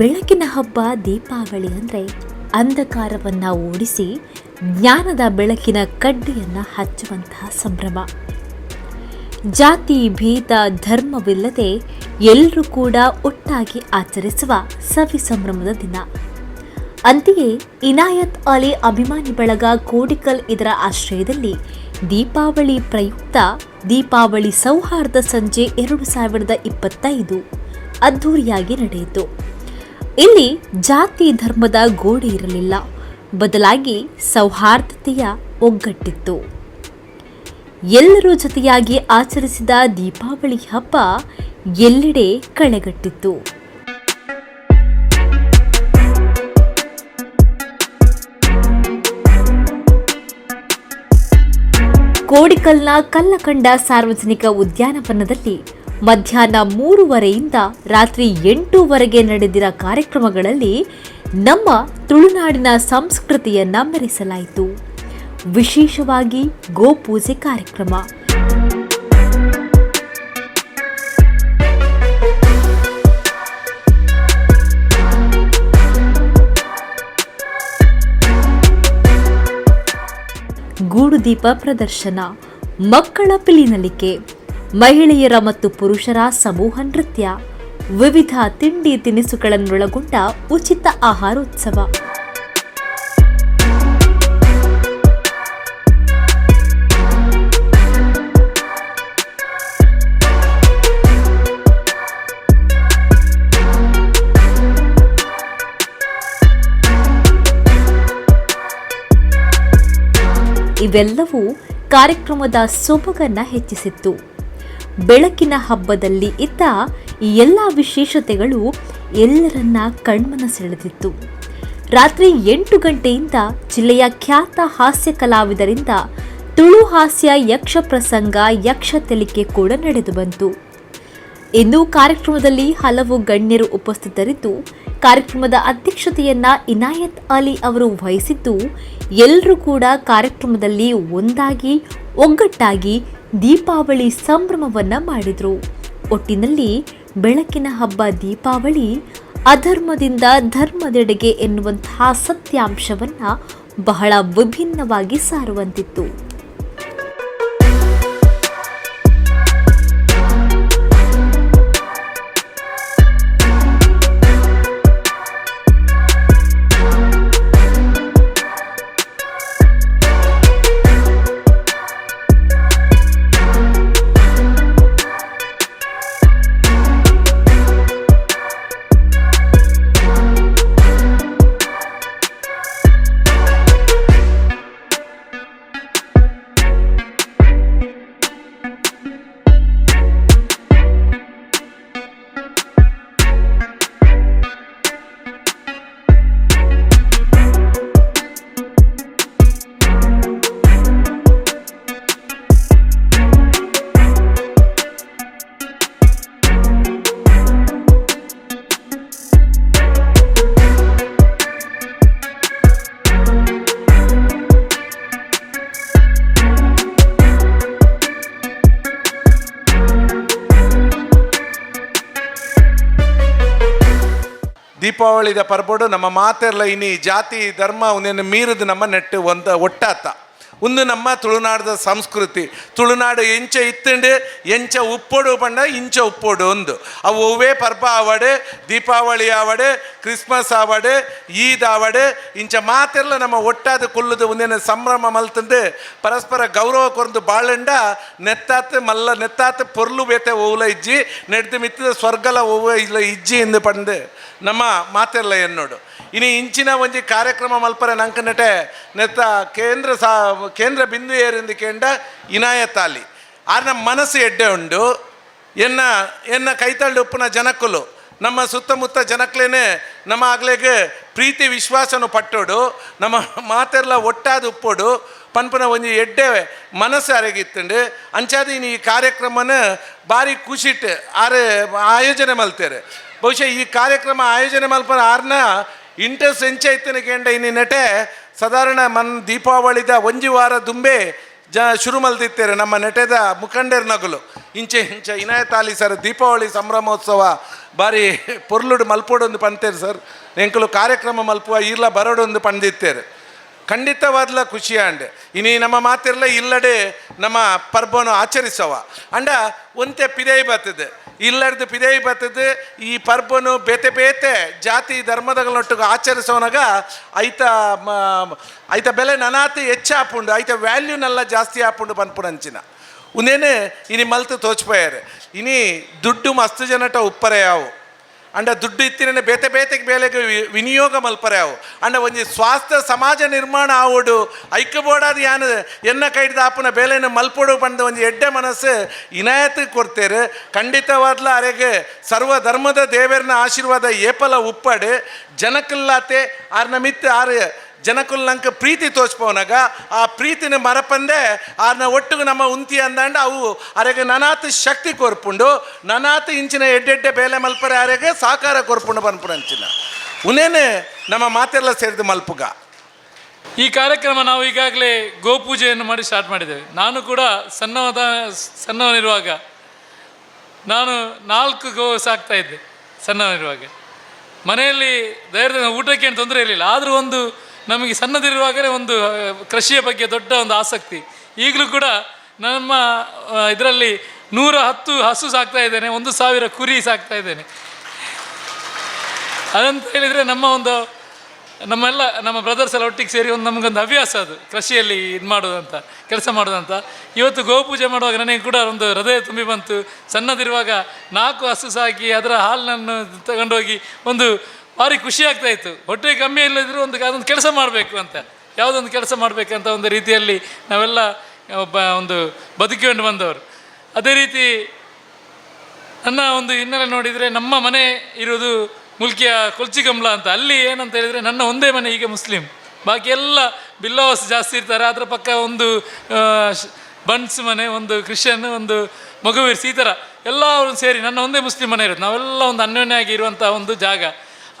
ಬೆಳಕಿನ ಹಬ್ಬ ದೀಪಾವಳಿ ಅಂದರೆ ಅಂಧಕಾರವನ್ನು ಓಡಿಸಿ ಜ್ಞಾನದ ಬೆಳಕಿನ ಕಡ್ಡಿಯನ್ನು ಹಚ್ಚುವಂತಹ ಸಂಭ್ರಮ. ಜಾತಿ, ಭೇದ, ಧರ್ಮವಿಲ್ಲದೆ ಎಲ್ಲರೂ ಕೂಡ ಒಟ್ಟಾಗಿ ಆಚರಿಸುವ ಸವಿ ಸಂಭ್ರಮದ ದಿನ. ಅಂತೆಯೇ ಇನಾಯತ್ ಅಲಿ ಅಭಿಮಾನಿ ಬಳಗ ಕೋಡಿಕಲ್ ಇದರ ಆಶ್ರಯದಲ್ಲಿ ದೀಪಾವಳಿ ಪ್ರಯುಕ್ತ ದೀಪಾವಳಿ ಸೌಹಾರ್ದ ಸಂಜೆ ಎರಡು ಸಾವಿರದ ಇಪ್ಪತ್ತೈದು ಅದ್ಧೂರಿಯಾಗಿ ನಡೆಯಿತು. ಇಲ್ಲಿ ಜಾತಿ ಧರ್ಮದ ಗೋಡೆ ಇರಲಿಲ್ಲ. ಬದಲಾಗಿ ಸೌಹಾರ್ದತೆಯ ಒಗ್ಗಟ್ಟಿತ್ತು. ಎಲ್ಲರೂ ಜೊತೆಯಾಗಿ ಆಚರಿಸಿದ ದೀಪಾವಳಿ ಹಬ್ಬ ಎಲ್ಲೆಡೆ ಕಳೆಗಟ್ಟಿತ್ತು ಕೋಡಿಕಲ್ನ ಕಲ್ಲಕಂಡ ಸಾರ್ವಜನಿಕ ಉದ್ಯಾನವನದಲ್ಲಿ ಮಧ್ಯಾಹ್ನ ಮೂರುವರೆಯಿಂದ ರಾತ್ರಿ ಎಂಟೂವರೆಗೆ ನಡೆದಿರ ಕಾರ್ಯಕ್ರಮಗಳಲ್ಲಿ ನಮ್ಮ ತುಳುನಾಡಿನ ಸಂಸ್ಕೃತಿಯನ್ನು ಮೆರೆಸಲಾಯಿತು. ವಿಶೇಷವಾಗಿ ಗೋಪೂಜೆ ಕಾರ್ಯಕ್ರಮ. ಗೂಡುದೀಪ ಪ್ರದರ್ಶನ. ಮಕ್ಕಳ ಪಿಲಿನಲಿಕೆ. ಮಹಿಳೆಯರ ಮತ್ತು ಪುರುಷರ ಸಮೂಹ ನೃತ್ಯ. ವಿವಿಧ ತಿಂಡಿ ತಿನಿಸುಗಳನ್ನೊಳಗೊಂಡ ಉಚಿತ ಆಹಾರೋತ್ಸವ. ಇವೆಲ್ಲವೂ ಕಾರ್ಯಕ್ರಮದ ಸೊಬಗನ್ನ ಹೆಚ್ಚಿಸಿತ್ತು. ಬೆಳಕಿನ ಹಬ್ಬದಲ್ಲಿ ಇದ್ದ ಎಲ್ಲ ವಿಶೇಷತೆಗಳು ಎಲ್ಲರನ್ನ ಕಣ್ಮನ ಸೆಳೆದಿತ್ತು ರಾತ್ರಿ ಎಂಟು ಗಂಟೆಯಿಂದ ಜಿಲ್ಲೆಯ ಖ್ಯಾತ ಹಾಸ್ಯ ಕಲಾವಿದರಿಂದ ತುಳು ಹಾಸ್ಯ ಯಕ್ಷ ಪ್ರಸಂಗ, ಯಕ್ಷ ತೆಲಿಕೆ ಕೂಡ ನಡೆದು ಬಂತು. ಇಂದು ಕಾರ್ಯಕ್ರಮದಲ್ಲಿ ಹಲವು ಗಣ್ಯರು ಉಪಸ್ಥಿತರಿದ್ದು, ಕಾರ್ಯಕ್ರಮದ ಅಧ್ಯಕ್ಷತೆಯನ್ನ ಇನಾಯತ್ ಅಲಿ ಅವರು ವಹಿಸಿದ್ದು ಎಲ್ಲರೂ ಕೂಡ ಕಾರ್ಯಕ್ರಮದಲ್ಲಿ ಒಂದಾಗಿ, ಒಗ್ಗಟ್ಟಾಗಿ ದೀಪಾವಳಿ ಸಂಭ್ರಮವನ್ನ ಮಾಡಿದ್ರು. ಒಟ್ಟಿನಲ್ಲಿ ಬೆಳಕಿನ ಹಬ್ಬ ದೀಪಾವಳಿ ಅಧರ್ಮದಿಂದ ಧರ್ಮದೆಡೆಗೆ ಎನ್ನುವಂತಹ ಸತ್ಯಾಂಶವನ್ನ ಬಹಳ ವಿಭಿನ್ನವಾಗಿ ಸಾರುವಂತಿತ್ತು. ದೀಪಾವಳಿದ ಪರ್ಬೋಡು, ನಮ್ಮ ಮಾತೆರ್ಲ ಇನಿ ಜಾತಿ, ಧರ್ಮ ಉಂದೆನ ಮೀರಿದ ನಮ್ಮ ನೆಟ್ಟು ಒಂದ ಒಟ್ಟಾತ. ಒಂದು ನಮ್ಮ ತುಳುನಾಡದ ಸಂಸ್ಕೃತಿ, ತುಳುನಾಡು ಎಂಚ ಇತ್ತಂಡೆ, ಎಂಚ ಉಪ್ಪೊಡು ಪಂಡ ಇಂಚ ಉಪ್ಪೊಡು ಒಂದು ಅವು ಹೂವೇ ಪರ್ಬ ಆವಡೆ, ದೀಪಾವಳಿ ಆವಡೆ, ಕ್ರಿಸ್ಮಸ್ ಆವಡೆ, ಈದ್ ಆವಡೆ, ಇಂಚ ಮಾತೆರ್ಲ ನಮ್ಮ ಒಟ್ಟಾದ ಕುಲ್ಲದ ಒಂದೇನ ಸಂಭ್ರಮ ಮಲ್ತಂದೆ, ಪರಸ್ಪರ ಗೌರವ ಕೊರ್ದು ಬಾಳಂಡ, ನೆತ್ತಾತ ಮಲ್ಲ, ನೆತ್ತಾತ ಪೊರ್ಲು ಬೇತೆ ಓವುಲ ಇಜ್ಜಿ, ನೆಡ್ದು ಮಿತ್ತದ ಸ್ವರ್ಗಲ ಓವ ಇಲ್ಲ ಇಜ್ಜಿ ಎಂದು ಪಂದು. ನಮ್ಮ ಮಾತೆರ್ಲ ಎನ್ನೋಡು ಇನಿ ಇಂಚಿನ ಒಂಜಿ ಕಾರ್ಯಕ್ರಮ ಮಲ್ಪರೆ ನಂಕನಟೆ ನೆತ್ತ ಕೇಂದ್ರ ಸಾ, ಕೇಂದ್ರ ಬಿಂದು ಏರಿಂದು ಕೇಂಡ ಇನಾಯತಾಲಿ ಆರ್ನ ಮನಸ್ಸು ಎಡ್ಡೆ ಉಂಡು. ಎನ್ನ ಎನ್ನ ಕೈತಳ್ಳು ಉಪ್ಪುನ ಜನಕ್ಕುಲು. ನಮ್ಮ ಸುತ್ತಮುತ್ತ ಜನಕ್ಲೇನೆ ನಮ್ಮ ಆಗ್ಲೇಗೆ ಪ್ರೀತಿ ವಿಶ್ವಾಸನು ಪಟ್ಟೋಡು, ನಮ್ಮ ಮಾತೆಲ್ಲ ಒಟ್ಟಾದ ಉಪ್ಪೋಡು, ಪನ್ಪನ ಒಂಜಿ ಎಡ್ಡೆ ಮನಸ್ಸು ಅರಗಿತ್ತಂಡು, ಅಂಚಾದ ಈ ಕಾರ್ಯಕ್ರಮನ ಭಾರಿ ಖುಷಿಟ್ ಆರೆ ಆಯೋಜನೆ ಮಲ್ತೇರೆ. ಬಹುಶಃ ಈ ಕಾರ್ಯಕ್ರಮ ಆಯೋಜನೆ ಮಲ್ಪನ ಆರ್ನ ಇಂಟರ್ ಎಂಚೈತನ ಕೇಂಡ ಇನ್ನಿ ನೆಟೆ ಸಾಧಾರಣ ಮನ್ ದೀಪಾವಳಿದ ಒಂಜಿ ವಾರ ದುಂಬೆ ಜ ಶುರು ಮಲ್ದಿತ್ತೇರೆ ನಮ್ಮ ನೆಟೆದ ಮುಖಂಡರ ನಗಲು. ಇಂಚೆ ಇಂಚ ಇನಾಯತ್ ಅಲಿ ಸರ್ ದೀಪಾವಳಿ ಸಂಭ್ರಮೋತ್ಸವ ಬಾರಿ ಪೊರ್ಲುಡು ಮಲ್ಪೋಡು ಒಂದು ಪಂತೇರು ಸರ್. ಎಂಕಲು ಕಾರ್ಯಕ್ರಮ ಮಲ್ಪುವ ಇರ್ಲ ಬರೋಡು ಒಂದು ಪಂದಿತ್ತೇರು ಖಂಡಿತವಾದ್ಲ ಖುಷಿ ಅಂಡೆ ಇನಿ ನಮ್ಮ ಮಾತಿರ್ಲ ಇಲ್ಲಡೆ ನಮ್ಮ ಪರ್ಬನು ಆಚರಿಸವ. ಅಂಡ ಒಂತೆ ಪಿದೇಯಿ ಬರ್ತದೆ ಇಲ್ಲಡ್ದು ಪಿದೇಯಿ ಬರ್ತದೆ ಈ ಪರ್ಬನು ಬೇತೆ ಬೇತೆ ಜಾತಿ ಧರ್ಮದಗಳೊಟ್ಟಿಗೆ ಆಚರಿಸೋನಾಗ ಐತ ಐತ ಬೆಲೆ ನನಾತಿ ಹೆಚ್ಚಾಪುಂಡು, ಐತ ವ್ಯಾಲ್ಯೂನೆಲ್ಲ ಜಾಸ್ತಿ ಆಪುಂಡು ಪನ್ಪುಣಂಚಿನ ಉಂದೇನೆ, ಇನಿ ಮಲ್ತು ತೋಚ್ಪೋಯಾರೆ. ಇನಿ ದುಡ್ಡು ಮಸ್ತ್ ಜನಟ ಉಪ್ಪರೆ ಯಾವು ಅಂಡ ದುಡ್ಡು ಇತ್ತಿನ ಬೇತೆ ಬೇತೆಗೆ ಬೇಲೆಗೆ ವಿನಿಯೋಗ ಮಲ್ಪರೆ ಅವು. ಅಂಡ ಒಂಜಿ ಸ್ವಾಸ್ಥ್ಯ ಸಮಾಜ ನಿರ್ಮಾಣ ಆವೋಡು ಐಕ್ಯಬೋಡಾದ ಯಾನು ಎನ್ನ ಕೈಡ್ದ ಆಪುನ ಬೇಲೆನ ಮಲ್ಪೋಡು ಬಂದ ಒಂಜಿ ಎಡ್ಡೆ ಮನಸ್ಸು ಇನಾಯತ್ ಕೊಡ್ತೇರು. ಖಂಡಿತವಾದ್ಲ ಅರೆಗೆ ಸರ್ವ ಧರ್ಮದ ದೇವರನ ಆಶೀರ್ವಾದ ಏಪಲ ಉಪ್ಪಡು. ಜನಕ್ಕಲ್ಲಾತೆ ಆರ್ನ ಮಿತ್ ಆರು ಜನಕ್ಕುಲ್ಲಂಕ ಪ್ರೀತಿ ತೋಚ್ಪೋನಾಗ ಆ ಪ್ರೀತಿನ ಮರಪಂದೆ, ಆರ್ನ ಒಟ್ಟಿಗೆ ನಮ್ಮ ಉಂತಿ ಅಂದಂಡ ಅವು ಅರೆಗೆ ನನಾತ ಶಕ್ತಿ ಕೊರ್ಪುಂಡು, ನನಾತ ಇಂಚಿನ ಎಡ್ಡೆಡ್ಡೆ ಬೇಲೆ ಮಲ್ಪರೆ ಅರೆಗೆ ಸಾಕಾರ ಕೊರ್ಪುಂಡು ಬನ್ಪುಡು ಅಂಚಿನ. ಉನೇನೆ ನಮ್ಮ ಮಾತೆಲ್ಲ ಸೇರಿದ ಮಲ್ಪುಗ. ಈ ಕಾರ್ಯಕ್ರಮ ನಾವು ಈಗಾಗಲೇ ಗೋಪೂಜೆಯನ್ನು ಮಾಡಿ ಸ್ಟಾರ್ಟ್ ಮಾಡಿದ್ದೇವೆ. ನಾನು ಕೂಡ ಸಣ್ಣವದ, ಸಣ್ಣವನಿರುವಾಗ ನಾನು ನಾಲ್ಕು ಗೋ ಸಾಕ್ತಾ ಇದ್ದೆ ಸಣ್ಣವನಿರುವಾಗ. ಮನೆಯಲ್ಲಿ ಧೈರ್ಯದ ಊಟಕ್ಕೆ ಏನು ತೊಂದರೆ ಇರಲಿಲ್ಲ. ಆದರೂ ಒಂದು ನಮಗೆ ಸಣ್ಣದಿರುವಾಗಲೇ ಒಂದು ಕೃಷಿಯ ಬಗ್ಗೆ ದೊಡ್ಡ ಒಂದು ಆಸಕ್ತಿ. ಈಗಲೂ ಕೂಡ ನಮ್ಮ ಇದರಲ್ಲಿ ನೂರ ಹತ್ತು ಹಸು ಸಾಕ್ತಾ ಇದ್ದೇನೆ, ಒಂದು ಸಾವಿರ ಕುರಿ ಸಾಕ್ತಾ ಇದ್ದೇನೆ. ಅದಂತ ಹೇಳಿದರೆ ನಮ್ಮ ಒಂದು, ನಮ್ಮೆಲ್ಲ, ನಮ್ಮ ಬ್ರದರ್ಸ್ ಎಲ್ಲ ಒಟ್ಟಿಗೆ ಸೇರಿ ಒಂದು ನಮಗೊಂದು ಹವ್ಯಾಸ ಅದು, ಕೃಷಿಯಲ್ಲಿ ಇದು ಮಾಡೋದಂತ, ಕೆಲಸ ಮಾಡೋದಂತ. ಇವತ್ತು ಗೋಪೂಜೆ ಮಾಡುವಾಗ ನನಗೆ ಕೂಡ ಒಂದು ಹೃದಯ ತುಂಬಿ ಬಂತು. ಸಣ್ಣದಿರುವಾಗ ನಾಲ್ಕು ಹಸು ಸಾಕಿ, ಅದರ ಹಾಲನ್ನು ತಗೊಂಡೋಗಿ ಒಂದು ಭಾರಿ ಖುಷಿ ಆಗ್ತಾ ಇತ್ತು. ಹೊಟ್ಟೆ ಕಮ್ಮಿ ಇಲ್ಲದಿದ್ರೂ ಒಂದು ಅದೊಂದು ಕೆಲಸ ಮಾಡಬೇಕು ಅಂತ. ಯಾವುದೊಂದು ಕೆಲಸ ಮಾಡಬೇಕಂತ ಒಂದು ರೀತಿಯಲ್ಲಿ ನಾವೆಲ್ಲ ಒಬ್ಬ ಒಂದು ಬದುಕಿಕೊಂಡು ಬಂದವರು. ಅದೇ ರೀತಿ ನನ್ನ ಒಂದು ಹಿನ್ನೆಲೆ ನೋಡಿದರೆ ನಮ್ಮ ಮನೆ ಇರೋದು ಮುಲ್ಕಿಯ ಕೊಲ್ಚಿಗಂಬ್ಲ ಅಂತ. ಅಲ್ಲಿ ಏನಂತ ಹೇಳಿದರೆ ನನ್ನ ಒಂದೇ ಮನೆ ಈಗ ಮುಸ್ಲಿಂ. ಬಾಕಿ ಎಲ್ಲ ಬಿಲ್ಲವಾಸ್ ಜಾಸ್ತಿ ಇರ್ತಾರೆ. ಅದರ ಪಕ್ಕ ಒಂದು ಬನ್ಸ್ ಮನೆ, ಒಂದು ಕ್ರಿಶ್ಚಿಯನ್, ಒಂದು ಮಗುವೀರ್ಸ್ ಈ ಥರ ಎಲ್ಲರೂ ಸೇರಿ ನನ್ನ ಒಂದೇ ಮುಸ್ಲಿಂ ಮನೆ ಇರೋದು. ನಾವೆಲ್ಲ ಒಂದು ಅನ್ಯೋನ್ಯವಾಗಿ ಇರುವಂಥ ಒಂದು ಜಾಗ.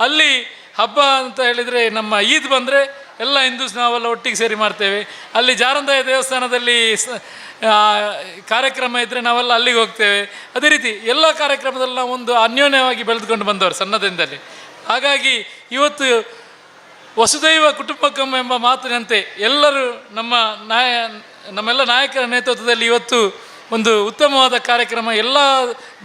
ಅಲ್ಲಿ ಹಬ್ಬ ಅಂತ ಹೇಳಿದರೆ ನಮ್ಮ ಈದ್ ಬಂದರೆ ಎಲ್ಲ ಹಿಂದೂಸ್ ನಾವೆಲ್ಲ ಒಟ್ಟಿಗೆ ಸೇರಿ ಮಾಡ್ತೇವೆ. ಅಲ್ಲಿ ಜಾರಂದಾಯ ದೇವಸ್ಥಾನದಲ್ಲಿ ಕಾರ್ಯಕ್ರಮ ಇದ್ದರೆ ನಾವೆಲ್ಲ ಅಲ್ಲಿಗೆ ಹೋಗ್ತೇವೆ. ಅದೇ ರೀತಿ ಎಲ್ಲ ಕಾರ್ಯಕ್ರಮದಲ್ಲಿ ನಾವು ಒಂದು ಅನ್ಯೋನ್ಯವಾಗಿ ಬೆಳೆದುಕೊಂಡು ಬಂದವರು ಸಣ್ಣದಿಂದಲೇ. ಹಾಗಾಗಿ ಇವತ್ತು ವಸುದೈವ ಕುಟುಂಬಕಂ ಎಂಬ ಮಾತಿನಂತೆ ಎಲ್ಲರೂ ನಮ್ಮ ನಾಯ, ನಮ್ಮೆಲ್ಲ ನಾಯಕರ ನೇತೃತ್ವದಲ್ಲಿ ಇವತ್ತು ಒಂದು ಉತ್ತಮವಾದ ಕಾರ್ಯಕ್ರಮ. ಎಲ್ಲ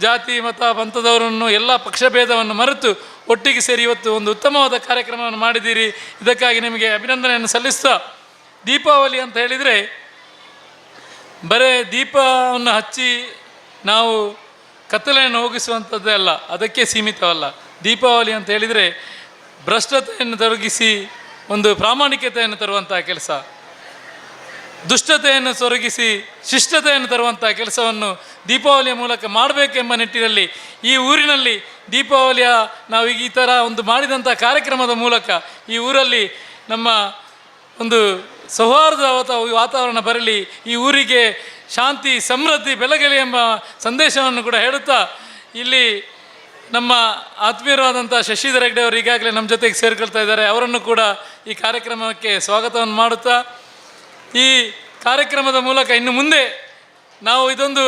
ಜಾತಿ, ಮತ, ಪಂಥದವರನ್ನು, ಎಲ್ಲ ಪಕ್ಷಭೇದವನ್ನು ಮರೆತು ಒಟ್ಟಿಗೆ ಸೇರಿ ಇವತ್ತು ಒಂದು ಉತ್ತಮವಾದ ಕಾರ್ಯಕ್ರಮವನ್ನು ಮಾಡಿದ್ದೀರಿ. ಇದಕ್ಕಾಗಿ ನಿಮಗೆ ಅಭಿನಂದನೆಯನ್ನು ಸಲ್ಲಿಸ್ತಾ ದೀಪಾವಳಿ ಅಂತ ಹೇಳಿದರೆ, ಬರೇ ದೀಪವನ್ನು ಹಚ್ಚಿ ನಾವು ಕತ್ತಲೆಯನ್ನು ಹೋಗಿಸುವಂಥದ್ದೇ ಅಲ್ಲ, ಅದಕ್ಕೆ ಸೀಮಿತವಲ್ಲ. ದೀಪಾವಳಿ ಅಂತ ಹೇಳಿದರೆ ಭ್ರಷ್ಟತೆಯನ್ನು ತೊಡಗಿಸಿ ಒಂದು ಪ್ರಾಮಾಣಿಕತೆಯನ್ನು ತರುವಂತಹ ಕೆಲಸ. ದುಷ್ಟತೆಯನ್ನು ಸೊರಗಿಸಿ ಶಿಷ್ಟತೆಯನ್ನು ತರುವಂಥ ಕೆಲಸವನ್ನು ದೀಪಾವಳಿಯ ಮೂಲಕ ಮಾಡಬೇಕೆಂಬ ನಿಟ್ಟಿನಲ್ಲಿ ಈ ಊರಿನಲ್ಲಿ ದೀಪಾವಳಿಯ ನಾವು ಈ ಥರ ಒಂದು ಮಾಡಿದಂಥ ಕಾರ್ಯಕ್ರಮದ ಮೂಲಕ ಈ ಊರಲ್ಲಿ ನಮ್ಮ ಒಂದು ಸೌಹಾರ್ದ ವಾತ- ವಾತಾವರಣ ಬರಲಿ, ಈ ಊರಿಗೆ ಶಾಂತಿ, ಸಮೃದ್ಧಿ, ಬೆಳಗಲಿ ಎಂಬ ಸಂದೇಶವನ್ನು ಕೂಡ ಹೇಳುತ್ತಾ ಇಲ್ಲಿ ನಮ್ಮ ಆತ್ಮೀಯರಾದಂಥ ಶಶಿಧರ ಹೆಗ್ಡೆ ಅವರು ಈಗಾಗಲೇ ನಮ್ಮ ಜೊತೆಗೆ ಸೇರಿಕೊಳ್ತಾ ಇದ್ದಾರೆ. ಅವರನ್ನು ಕೂಡ ಈ ಕಾರ್ಯಕ್ರಮಕ್ಕೆ ಸ್ವಾಗತವನ್ನು ಮಾಡುತ್ತಾ ಈ ಕಾರ್ಯಕ್ರಮದ ಮೂಲಕ ಇನ್ನು ಮುಂದೆ ನಾವು ಇದೊಂದು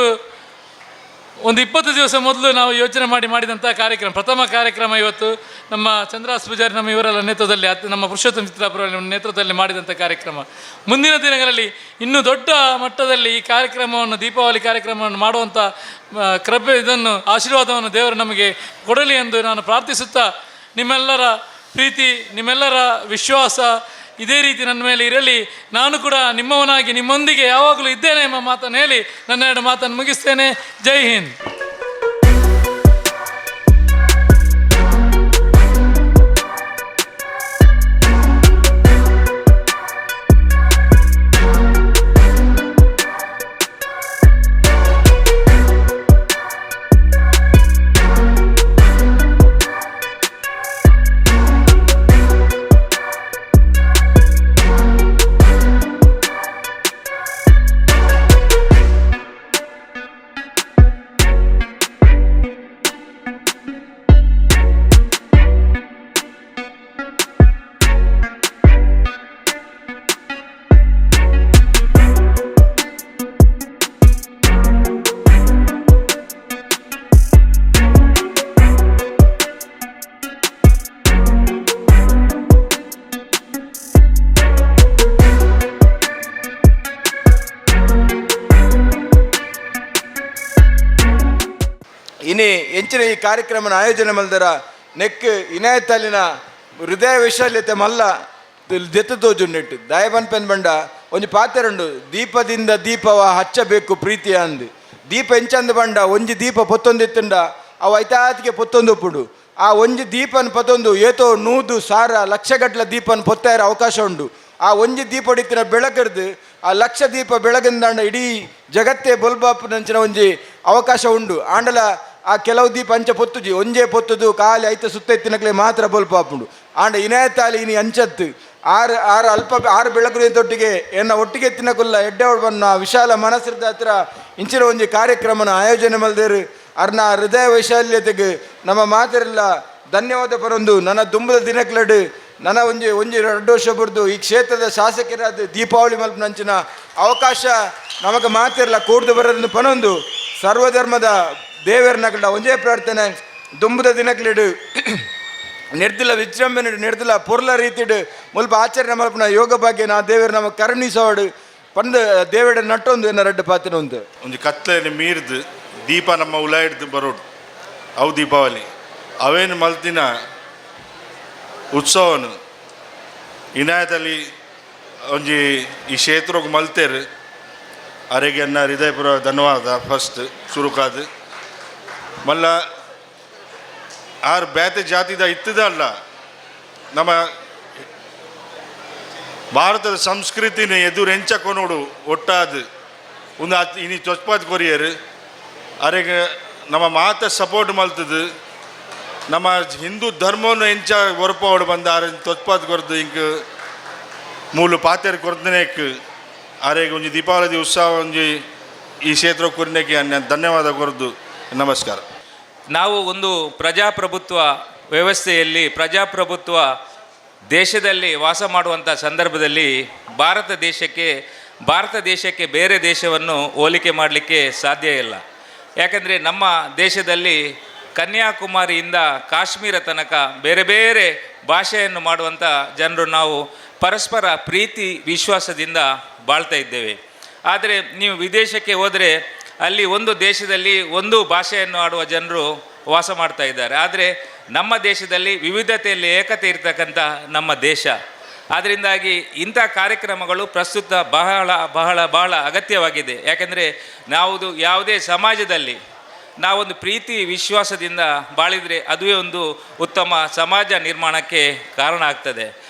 ಒಂದು ಇಪ್ಪತ್ತು ದಿವಸ ಮೊದಲು ನಾವು ಯೋಚನೆ ಮಾಡಿ ಮಾಡಿದಂಥ ಕಾರ್ಯಕ್ರಮ, ಪ್ರಥಮ ಕಾರ್ಯಕ್ರಮ ಇವತ್ತು ನಮ್ಮ ಚಂದ್ರಾಸ್ ಪೂಜಾರಿ ನಮ್ಮ ಇವರೆಲ್ಲ ನೇತೃತ್ವದಲ್ಲಿ ನಮ್ಮ ಪುರುಷೋತ್ತಮ ಚಿತ್ರಾಪುರ ನೇತೃತ್ವದಲ್ಲಿ ಮಾಡಿದಂಥ ಕಾರ್ಯಕ್ರಮ. ಮುಂದಿನ ದಿನಗಳಲ್ಲಿ ಇನ್ನೂ ದೊಡ್ಡ ಮಟ್ಟದಲ್ಲಿ ಈ ಕಾರ್ಯಕ್ರಮವನ್ನು, ದೀಪಾವಳಿ ಕಾರ್ಯಕ್ರಮವನ್ನು ಮಾಡುವಂಥ ಕೃಪೆ ಇದನ್ನು, ಆಶೀರ್ವಾದವನ್ನು ದೇವರು ನಮಗೆ ಕೊಡಲಿ ಎಂದು ನಾನು ಪ್ರಾರ್ಥಿಸುತ್ತಾ ನಿಮ್ಮೆಲ್ಲರ ಪ್ರೀತಿ, ನಿಮ್ಮೆಲ್ಲರ ವಿಶ್ವಾಸ ಇದೇ ರೀತಿ ನನ್ನ ಮೇಲೆ ಇರಲಿ. ನಾನು ಕೂಡ ನಿಮ್ಮವನಾಗಿ ನಿಮ್ಮೊಂದಿಗೆ ಯಾವಾಗಲೂ ಇದ್ದೇನೆ ಎಂಬ ಮಾತನ್ನು ಹೇಳಿ ನನ್ನ ಎರಡು ಮಾತನ್ನು ಮುಗಿಸ್ತೇನೆ. ಜೈ ಹಿಂದ್. ಇನಿ ಎಂಚಿನ ಈ ಕಾರ್ಯಕ್ರಮನ ಆಯೋಜನೆ ಮಲ್ದರ ನೆಕ್ ಇನಾಯತಲ್ಲಿನ ಹೃದಯ ವೈಶಾಲ್ಯತೆ ಮಲ್ಲ ದೆತ್ತು ತೋಜುಂಡಿಟ್ಟು. ದಯಬನ್ ಪೆನ್ ಬಂಡ, ಒಂಜಿ ಪಾತೆರುಂಡು ದೀಪದಿಂದ ದೀಪವ ಹಚ್ಚಬೇಕು ಪ್ರೀತಿಯ ಅಂದು. ದೀಪ ಎಂಚಂದು ಬಂಡ, ಒಂಜಿ ದೀಪ ಪೊತ್ತೊಂದಿತ್ತುಂಡ ಅವು ಐತಾತಿಗೆ ಪೊತ್ತೊಂದು ಉಪ್ಪುಡು ಆ ಒಂಜಿ ದೀಪನ್ ಪತೊಂದು ಏತೋ ನೂದು, ಸಾರ, ಲಕ್ಷಗಟ್ಲ ದೀಪನ್ ಪೊತ್ತಾಯಿರ ಅವಕಾಶ ಉಂಡು. ಆ ಒಂಜಿ ದೀಪ ಹೊಡಿತಿನ ಬೆಳಕರ್ದು ಆ ಲಕ್ಷ ದೀಪ ಬೆಳಗಿಂದಾಂಡ ಇಡೀ ಜಗತ್ತೇ ಬೊಲ್ಬಾಪುನಂಚಿನ ಒಂಜಿ ಅವಕಾಶ ಉಂಡು. ಆಂಡಲ ಆ ಕೆಲವು ದೀಪ ಅಂಚ ಪೊತ್ತುಜಿ ಒಂಜೆ ಪೊತ್ತುದು ಕಾಲಿ ಐತ ಸುತ್ತ ಮಾತ್ರ ಮಾತ್ರ ಬೊಲ್ಪಾಪುಂಡು ಆಂಡ ಇನಾಯತಾಲಿ ಇನಿ ಅಂಚತ್ತು. ಆರು ಆರು ಅಲ್ಪ, ಆರು ಬೆಳಕು ತೊಟ್ಟಿಗೆ, ಎನ್ನ ಒಟ್ಟಿಗೆ ಎತ್ತಿನಕುಲ್ಲ ಎಡ್ಡೆವಡು ಬನ್ನ ವಿಶಾಲ ಮನಸ್ಸಿರ್ದ ಹತ್ರ ಇಂಚಿನ ಒಂಜಿ ಕಾರ್ಯಕ್ರಮನ ಆಯೋಜನೆ ಮಲ್ದೇರು, ಅರ್ನ ಹೃದಯ ವೈಶಾಲ್ಯತೆಗೆ ನಮ್ಮ ಮಾತಿರಲ್ಲ. ಧನ್ಯವಾದ ಪರೊಂದು, ನನ್ನ ತುಂಬದ ದಿನಕ್ಲಡ್, ನನ್ನ ಒಂಜಿ ಒಂಜಿ ಎರಡು ವರ್ಷ ಬರ್ದು ಈ ಕ್ಷೇತ್ರದ ಶಾಸಕರಾದ ದೀಪಾವಳಿ ಮಲ್ಪನಂಚಿನ ಅವಕಾಶ ನಮಗೆ ಮಾತಿರಲ್ಲ, ಕೂಡ್ದು ಬರೋದನ್ನು ಪನೊಂದು. ಸರ್ವಧರ್ಮದ ದೇವರನಗಡ ಒಂಜೇ ಪ್ರಾರ್ಥನೆ, ದುಂಬದ ದಿನಕ್ಲಿಡು ನಿರ್ದಿಲ್ಲ ವಿಜೃಂಭಣೆ ನಿರ್ದಿಲ್ಲ ಪೊರ್ಲ ರೀತಿಡ್, ಮುಲ್ಪ ಆಚರಣೆ ಮಲ್ಪನ ಯೋಗ ಭಾಗ್ಯ ನಾ ದೇವರು ನಮಗೆ ಕರುಣಿಸೋಡು, ಪಂದ ದೇವಡ ನಟ್ಟೊಂದು ಎನ್ನ ರಡ್ಡು ಪಾತಿನ ಒಂದು ಒಂಜಿ ಕತ್ಲೆನೆ ಮೀರ್ದು, ದೀಪ ನಮ್ಮ ಉಲಾಯಿಡ್ದು ಬರೋಡು, ಅವು ದೀಪಾವಳಿ. ಅವೇನು ಮಲ್ತಿನ ಉತ್ಸವನು. ಇನಾಯತಲ್ಲಿ ಒಂಜಿ ಈ ಕ್ಷೇತ್ರಕ್ಕೆ ಮಲ್ತೇರು, ಅರೆಗೆ ಅನ್ನ ಹೃದಯಪೂರ್ವ ಧನ್ಯವಾದ ಫಸ್ಟ್ ಶುರುಕಾದ್. ಮಲ್ಲ, ಆರು ಬ್ಯಾತೆ ಜಾತಿದ ಇತ್ತದ ಅಲ್ಲ, ನಮ್ಮ ಭಾರತದ ಸಂಸ್ಕೃತಿನ ಎದುರು ಎಂಚಕೊನೋಡು ಒಟ್ಟಾದ. ಒಂದು ಇನಿ ಚೊಚ್ಪಾತ್ ಕೊರಿಯರು. ಅರೆಗೆ ನಮ್ಮ ಮಾತ ಸಪೋರ್ಟ್ ಮಲ್ತದ. ನಮ್ಮ ಹಿಂದೂ ಧರ್ಮವನ್ನು ಎಂಚ ಒರಪೋಡು ಬಂದ ಆರ ತೊಚ್ಪಾತ್ ಕೊರ್ದು ಇಂಕ್ ಮೂಲು ಪಾತೆರ್ ಕೊರ್ದನೇಕ್. ಅರೆಗೆ ಒಂಜಿ ದೀಪಾವಳಿ ಉತ್ಸವ, ಒಂಜಿ ಈ ಕ್ಷೇತ್ರ ಕೊರಿನೇಕೆ ಧನ್ಯವಾದ ಕೊರ್ದು. ನಮಸ್ಕಾರ. ನಾವು ಒಂದು ಪ್ರಜಾಪ್ರಭುತ್ವ ವ್ಯವಸ್ಥೆಯಲ್ಲಿ ಪ್ರಜಾಪ್ರಭುತ್ವ ದೇಶದಲ್ಲಿ ವಾಸ ಮಾಡುವಂಥ ಸಂದರ್ಭದಲ್ಲಿ ಭಾರತ ದೇಶಕ್ಕೆ ಭಾರತ ದೇಶಕ್ಕೆ ಬೇರೆ ದೇಶವನ್ನು ಹೋಲಿಕೆ ಮಾಡಲಿಕ್ಕೆ ಸಾಧ್ಯ ಇಲ್ಲ. ಯಾಕಂದರೆ ನಮ್ಮ ದೇಶದಲ್ಲಿ ಕನ್ಯಾಕುಮಾರಿಯಿಂದ ಕಾಶ್ಮೀರ ತನಕ ಬೇರೆ ಬೇರೆ ಭಾಷೆಯನ್ನು ಮಾಡುವಂಥ ಜನರು ನಾವು ಪರಸ್ಪರ ಪ್ರೀತಿ, ವಿಶ್ವಾಸದಿಂದ ಬಾಳ್ತಾ ಇದ್ದೇವೆ. ಆದರೆ ನೀವು ವಿದೇಶಕ್ಕೆ ಹೋದರೆ ಅಲ್ಲಿ ಒಂದು ದೇಶದಲ್ಲಿ ಒಂದು ಭಾಷೆಯನ್ನು ಆಡುವ ಜನರು ವಾಸ ಮಾಡ್ತಾ ಇದ್ದಾರೆ. ಆದರೆ ನಮ್ಮ ದೇಶದಲ್ಲಿ ವಿವಿಧತೆಯಲ್ಲಿ ಏಕತೆ ಇರ್ತಕ್ಕಂಥ ನಮ್ಮ ದೇಶ. ಆದ್ದರಿಂದಾಗಿ ಇಂಥ ಕಾರ್ಯಕ್ರಮಗಳು ಪ್ರಸ್ತುತ ಬಹಳ ಬಹಳ ಬಹಳ ಅಗತ್ಯವಾಗಿದೆ. ಯಾಕೆಂದರೆ ನಾವು ಯಾವುದೇ ಸಮಾಜದಲ್ಲಿ ನಾವೊಂದು ಪ್ರೀತಿ, ವಿಶ್ವಾಸದಿಂದ ಬಾಳಿದರೆ ಅದುವೇ ಒಂದು ಉತ್ತಮ ಸಮಾಜ ನಿರ್ಮಾಣಕ್ಕೆ ಕಾರಣ ಆಗ್ತದೆ.